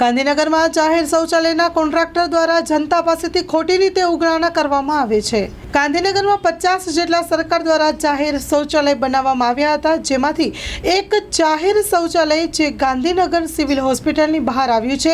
ગાંધીનગરમાં જાહેર શૌચાલયના કોન્ટ્રાક્ટર દ્વારા જનતા પાસેથી ખોટી રીતે ઉઘરાણા કરવામાં આવે છે. ગાંધીનગરમાં પચાસ જેટલા સરકાર દ્વારા જાહેર શૌચાલય બનાવવામાં આવ્યા હતા, જેમાંથી એક જાહેર શૌચાલય જે ગાંધીનગર સિવિલ હોસ્પિટલની બહાર આવ્યું છે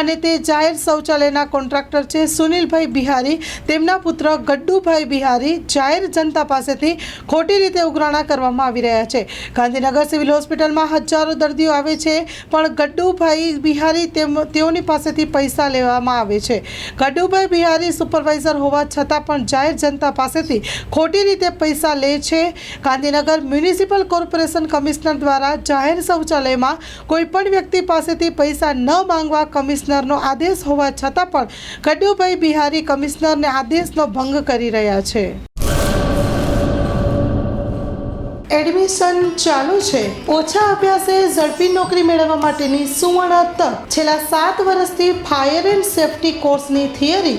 અને તે જાહેર શૌચાલયના કોન્ટ્રાક્ટર છે સુનિલભાઈ બિહારી. તેમના પુત્ર ગડ્ડુભાઈ બિહારી જાહેર જનતા પાસેથી ખોટી રીતે ઉઘરાણા કરવામાં આવી રહ્યા છે. ગાંધીનગર સિવિલ હોસ્પિટલમાં હજારો દર્દીઓ આવે છે, પણ ગડ્ડુભાઈ બિહારી તેઓની પાસેથી પૈસા લેવામાં આવે છે. ગડ્ડુભાઈ બિહારી સુપરવાઇઝર હોવા છતાં પણ જાહેર જનતા પાસેથી ખોટી રીતે પૈસા લે છે. ગાંધીનગર મ્યુનિસિપલ કોર્પોરેશન કમિશનર દ્વારા જાહેર શૌચાલયમાં કોઈપણ વ્યક્તિ પાસેથી પૈસા ન માંગવા કમિશનરનો આદેશ હોવા છતાં પણ ગડ્ડુભાઈ બિહારી કમિશનરને આદેશનો ભંગ કરી રહ્યા છે. એડમિશન ચાલુ છે. ઓછા અભ્યાસે ઝડપી નોકરી મેળવવા માટેની સુવર્ણ તક. છેલ્લા સાત વર્ષથી ફાયર એન્ડ સેફટી કોર્સની થિયરી